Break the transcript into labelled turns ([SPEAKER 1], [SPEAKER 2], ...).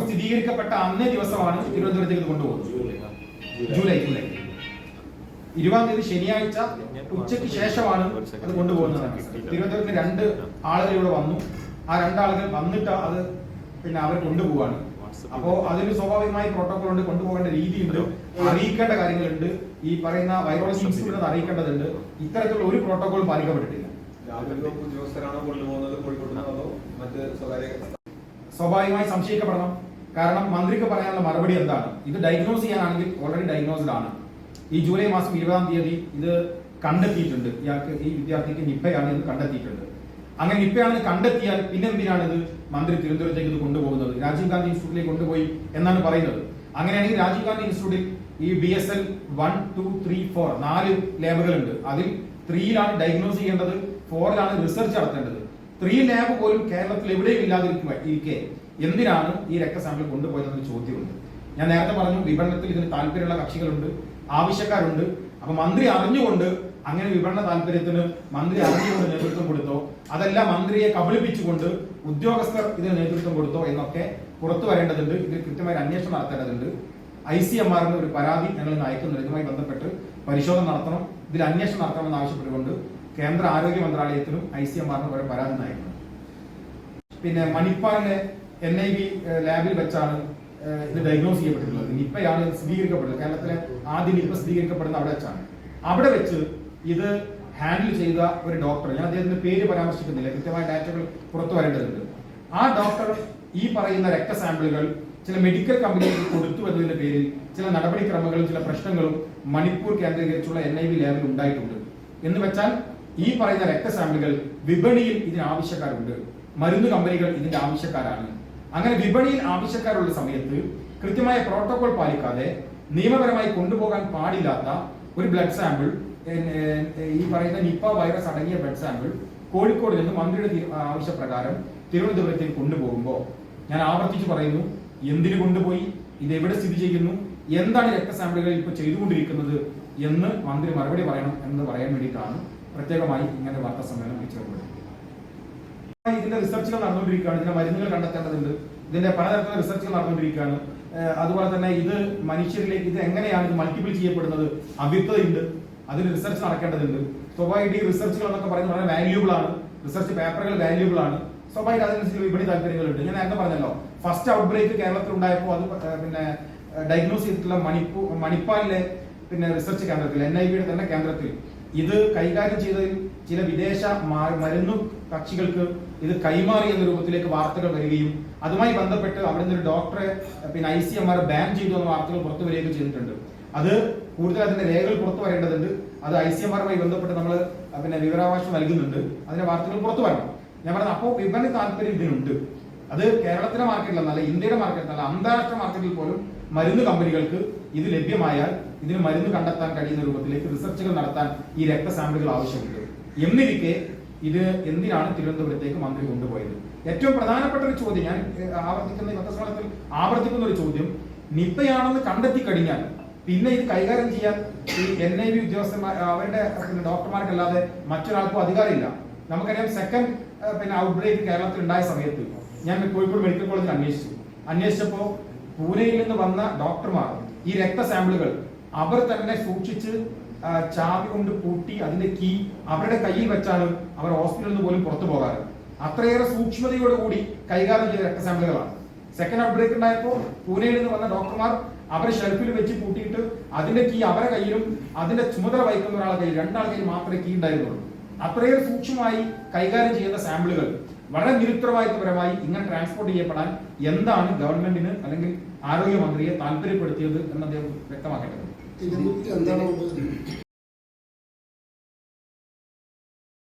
[SPEAKER 1] പെട്ട അന്നേ ദിവസമാണ് തിരുവനന്തപുരത്തേക്ക് കൊണ്ടുപോകുന്നത്. July July. ഇരുപതാം തീയതി ശനിയാഴ്ച ഉച്ചയ്ക്ക് ശേഷമാണ് അത് കൊണ്ടുപോകുന്നത്. തിരുവനന്തപുരത്ത് രണ്ട് ആളുകൾ ഇവിടെ വന്നു. ആ രണ്ടാളുകൾ വന്നിട്ട് അത് പിന്നെ അവർ കൊണ്ടുപോവാണ്. അപ്പോ അതിന് സ്വാഭാവികമായി പ്രോട്ടോകോൾ ഉണ്ട് കൊണ്ടുപോകേണ്ട രീതിയുണ്ട്. അറിയിക്കേണ്ട കാര്യങ്ങളുണ്ട്. ഈ പറയുന്ന വൈറോളജി ഇൻസ്റ്റിറ്റ്യൂട്ട് അറിയിക്കേണ്ടതുണ്ട്. ഇത്തരത്തിലുള്ള ഒരു പ്രോട്ടോകോൾ പാലിക്കപ്പെട്ടിട്ടില്ല. സ്വാഭാവികമായി സംശയിക്കപ്പെടണം. കാരണം മന്ത്രിക്ക് പറയാനുള്ള മറുപടി എന്താണ്? ഇത് ഡയഗ്നോസ് ചെയ്യാനാണെങ്കിൽ ഓൾറെഡി ഡയഗ്നോസ്ഡ് ആണ്. ഈ ജൂലൈ മാസം ഇരുപതാം തീയതി ഇത് കണ്ടെത്തിയിട്ടുണ്ട്. ഇയാൾക്ക് ഈ വിദ്യാർത്ഥിക്ക് നിപ്പയാണ് എന്ന് കണ്ടെത്തിയിട്ടുണ്ട്. അങ്ങനെ നിപ്പയാണെന്ന് കണ്ടെത്തിയാൽ പിന്നെ എന്തിനാണ് ഇത് മന്ത്രി തിരുവനന്തപുരത്തേക്ക് ഇത് കൊണ്ടുപോകുന്നത്? രാജീവ് ഗാന്ധി ഇൻസ്റ്റിറ്റ്യൂട്ടിലേക്ക് കൊണ്ടുപോയി എന്നാണ് പറയുന്നത്. അങ്ങനെയാണെങ്കിൽ രാജീവ് ഗാന്ധി ഇൻസ്റ്റിറ്റ്യൂട്ടിൽ ഈ B S L one two three four നാല് ലാബുകളുണ്ട് അതിൽ ത്രീയിലാണ് ഡയഗ്നോസ് ചെയ്യേണ്ടത് ഫോറിലാണ് റിസർച്ച് നടത്തേണ്ടത്. ത്രീ ലാബ് പോലും കേരളത്തിൽ എവിടെയും ഇല്ലാതിരിക്കുക ഇരിക്കെ എന്തിനാണ് ഈ രക്തസാമ്പിൾ കൊണ്ടുപോയതെന്നൊരു ചോദ്യമുണ്ട്. ഞാൻ നേരത്തെ പറഞ്ഞു വിപണനത്തിൽ ഇതിന് താല്പര്യമുള്ള കക്ഷികളുണ്ട് ആവശ്യക്കാരുണ്ട്. അപ്പൊ മന്ത്രി അറിഞ്ഞുകൊണ്ട് അങ്ങനെ വിപണന താല്പര്യത്തിന് മന്ത്രി അറിഞ്ഞുകൊണ്ട് നേതൃത്വം കൊടുത്തോ അതല്ല മന്ത്രിയെ കബളിപ്പിച്ചുകൊണ്ട് ഉദ്യോഗസ്ഥർ ഇതിന് നേതൃത്വം കൊടുത്തോ എന്നൊക്കെ പുറത്തു വരേണ്ടതുണ്ട്. ഇതിൽ കൃത്യമായി അന്വേഷണം നടത്തേണ്ടതുണ്ട്. ഐ സി എം ആറിന് ഒരു പരാതി ഞങ്ങൾ ഇന്ന് അയക്കുന്നുണ്ട്. ഇതുമായി ബന്ധപ്പെട്ട് പരിശോധന നടത്തണം. ഇതിൽ അന്വേഷണം നടത്തണമെന്ന് ആവശ്യപ്പെട്ടുകൊണ്ട് കേന്ദ്ര ആരോഗ്യ മന്ത്രാലയത്തിനും ഐ സി എം ആറിനും വരെ പിന്നെ മണിപ്പാലിലെ എൻ ഐ വി ലാബിൽ വെച്ചാണ് ഇത് ഡയഗ്നോസ് ചെയ്യപ്പെട്ടിട്ടുള്ളത്. നിപ്പയാണ് സ്ഥിരീകരിക്കപ്പെടുന്നത്. കേരളത്തിലെ ആദ്യം നിപ്പ സ്ഥിരീകരിക്കപ്പെടുന്ന അവിടെ വെച്ചാണ്. അവിടെ വെച്ച് ഇത് ഹാൻഡിൽ ചെയ്ത ഒരു ഡോക്ടർ ഞാൻ അദ്ദേഹത്തിന്റെ പേര് പരാമർശിക്കുന്നില്ല കൃത്യമായ ഡാറ്റകൾ പുറത്തു വരേണ്ടതുണ്ട്. ആ ഡോക്ടർ ഈ പറയുന്ന രക്ത സാമ്പിളുകൾ ചില മെഡിക്കൽ കമ്പനികൾക്ക് കൊടുത്തു എന്നതിന്റെ പേരിൽ ചില നടപടിക്രമങ്ങളും ചില പ്രശ്നങ്ങളും മണിപ്പൂർ കേന്ദ്രീകരിച്ചുള്ള എൻ ഐ വി ലാബിൽ ഉണ്ടായിട്ടുണ്ട്. എന്ന് വെച്ചാൽ ഈ പറയുന്ന രക്തസാമ്പിളുകൾ വിപണിയിൽ ഇതിന് ആവശ്യക്കാരുണ്ട്. മരുന്ന് കമ്പനികൾ ഇതിന്റെ ആവശ്യക്കാരാണ്. അങ്ങനെ വിപണിയിൽ ആവശ്യക്കാരുള്ള സമയത്ത് കൃത്യമായ പ്രോട്ടോകോൾ പാലിക്കാതെ നിയമപരമായി കൊണ്ടുപോകാൻ പാടില്ലാത്ത ഒരു ബ്ലഡ് സാമ്പിൾ ഈ പറയുന്ന നിപ്പ വൈറസ് അടങ്ങിയ ബ്ലഡ് സാമ്പിൾ കോഴിക്കോട് നിന്ന് മന്ത്രിയുടെ ആവശ്യപ്രകാരം തിരുവനന്തപുരത്തേക്ക് കൊണ്ടുപോകുമ്പോൾ ഞാൻ ആവർത്തിച്ച് പറയുന്നു എന്തിനു കൊണ്ടുപോയി ഇത് എവിടെ സ്ഥിതി ചെയ്യുന്നു എന്താണ് രക്തസാമ്പിളുകൾ ഇപ്പോൾ ചെയ്തുകൊണ്ടിരിക്കുന്നത് എന്ന് മന്ത്രി മറുപടി പറയണം എന്ന് പറയാൻ വേണ്ടിയിട്ടാണ് പ്രത്യേകമായി ഇങ്ങനെ വാർത്താ സമ്മേളനം വിളിച്ചത് ഇതിന്റെ റിസർച്ചുകൾ നടന്നുകൊണ്ടിരിക്കുകയാണ്. ഇതിന്റെ മരുന്നുകൾ കണ്ടെത്തേണ്ടതുണ്ട്. ഇതിന്റെ പലതരത്തിലുള്ള റിസർച്ചുകൾ നടന്നുകൊണ്ടിരിക്കുകയാണ്. അതുപോലെ തന്നെ ഇത് മനുഷ്യരിലേക്ക് ഇത് എങ്ങനെയാണ് ഇത് മൾട്ടിപ്പിൾ ചെയ്യപ്പെടുന്നത്? അവ്യക്തതയുണ്ട് അതിന് റിസർച്ച് നടക്കേണ്ടതുണ്ട്. സ്വാഭാവികമായിട്ട് ഈ റിസർച്ചുകൾ എന്നൊക്കെ പറയുന്നത് വളരെ വാല്യൂബിൾ ആണ്. റിസർച്ച് പേപ്പറുകൾ വാല്യൂബിൾ ആണ്. സ്വാഭാവിക അതിനനുസരിച്ച് വിപണി താല്പര്യങ്ങളുണ്ട്. ഞാൻ നേരത്തെ പറഞ്ഞല്ലോ ഫസ്റ്റ് ഔട്ട് ബ്രേക്ക് കേരളത്തിൽ ഉണ്ടായപ്പോൾ അത് പിന്നെ ഡയഗ്നോസ് ചെയ്തിട്ടുള്ള മണിപ്പൂർ മണിപ്പാലിലെ പിന്നെ റിസർച്ച് കേന്ദ്രത്തിൽ എൻ ഐ ബിയുടെ തന്നെ കേന്ദ്രത്തിൽ. ഇത് കൈകാര്യം ചെയ്തതിൽ ചില വിദേശ മരുന്നു കക്ഷികൾക്ക് ഇത് കൈമാറി എന്ന രൂപത്തിലേക്ക് വാർത്തകൾ വരികയും അതുമായി ബന്ധപ്പെട്ട് അവിടെ നിന്ന് ഒരു ഡോക്ടറെ പിന്നെ I C M R ban ചെയ്തു എന്ന വാർത്തകൾ പുറത്തു വരികയും ചെയ്തിട്ടുണ്ട്. അത് കൂടുതൽ അതിന്റെ രേഖകൾ പുറത്തു വരേണ്ടതുണ്ട്. അത് ഐ സി എം ആറുമായി ബന്ധപ്പെട്ട് നമ്മൾ പിന്നെ വിവരാവകാശം നൽകുന്നുണ്ട്. അതിന്റെ വാർത്തകൾ പുറത്തു വരണം. ഞാൻ പറഞ്ഞത് അപ്പോൾ വിപണി താല്പര്യം ഇതിനുണ്ട്. അത് കേരളത്തിലെ മാർക്കറ്റിലല്ല ഇന്ത്യയുടെ മാർക്കറ്റിലല്ല അന്താരാഷ്ട്ര മാർക്കറ്റിൽ പോലും മരുന്ന് കമ്പനികൾക്ക് ഇത് ലഭ്യമായാൽ ഇതിന് മരുന്ന് കണ്ടെത്താൻ കഴിയുന്ന രൂപത്തിലേക്ക് റിസർച്ചുകൾ നടത്താൻ ഈ രക്തസാമ്പിളുകൾ ആവശ്യമുണ്ട്. എന്നിരിക്കെ ഇത് എന്തിനാണ് തിരുവനന്തപുരത്തേക്ക് മന്ത്രി കൊണ്ടുപോയത്? ഏറ്റവും പ്രധാനപ്പെട്ട ഒരു ചോദ്യം ഞാൻ ആവർത്തിക്കുന്ന പത്രസമ്മേളനത്തിൽ ആവർത്തിക്കുന്ന ഒരു ചോദ്യം നിപ്പയാണെന്ന് കണ്ടെത്തി കഴിഞ്ഞാൽ പിന്നെ ഇത് കൈകാര്യം ചെയ്യാൻ ഈ എൻ ഐ വി ഉദ്യോഗസ്ഥന്മാർ അവരുടെ ഡോക്ടർമാർക്കല്ലാതെ മറ്റൊരാൾക്കും അധികാരമില്ല. നമുക്കറിയാം സെക്കൻഡ് പിന്നെ ഔട്ട്ബ്രേക്ക് കേരളത്തിൽ ഉണ്ടായ സമയത്ത് ഞാൻ കോഴിക്കോട് മെഡിക്കൽ കോളേജിൽ അന്വേഷിച്ചു. അന്വേഷിച്ചപ്പോ പൂനെയിൽ നിന്ന് വന്ന ഡോക്ടർമാർ ഈ രക്ത സാമ്പിളുകൾ അവർ തന്നെ സൂക്ഷിച്ച് ചാവി കൊണ്ട് പൂട്ടി അതിന്റെ കീ അവരുടെ കയ്യിൽ വെച്ചാലും അവർ ഹോസ്പിറ്റലിൽ നിന്ന് പോലും പുറത്തു പോകാറ്. അത്രയേറെ സൂക്ഷ്മതയോടുകൂടി കൈകാര്യം ചെയ്ത രക്ത സാമ്പിളുകളാണ് സെക്കൻഡ് ഔട്ട് ബ്രേക്ക് ഉണ്ടായപ്പോൾ പൂനെയിൽ നിന്ന് വന്ന ഡോക്ടർമാർ അവരെ ഷെൽഫിൽ വെച്ച് പൂട്ടിയിട്ട് അതിന്റെ കീ അവരുടെ കയ്യിലും അതിന്റെ ചുമതല വഹിക്കുന്ന ഒരാളുടെ കയ്യിൽ രണ്ടാൾ കയ്യിൽ മാത്രമേ കീ ഉണ്ടായിരുന്നുള്ളൂ. അത്രയേറെ സൂക്ഷ്മമായി കൈകാര്യം ചെയ്യുന്ന സാമ്പിളുകൾ വളരെ നിരുത്തരവാദിത്വപരമായി ഇങ്ങനെ ട്രാൻസ്പോർട്ട് ചെയ്യപ്പെടാൻ എന്താണ് ഗവൺമെന്റിന് അല്ലെങ്കിൽ ആരോഗ്യമന്ത്രിയെ താല്പര്യപ്പെടുത്തിയത് എന്ന് അദ്ദേഹം വ്യക്തമാക്കേണ്ടത്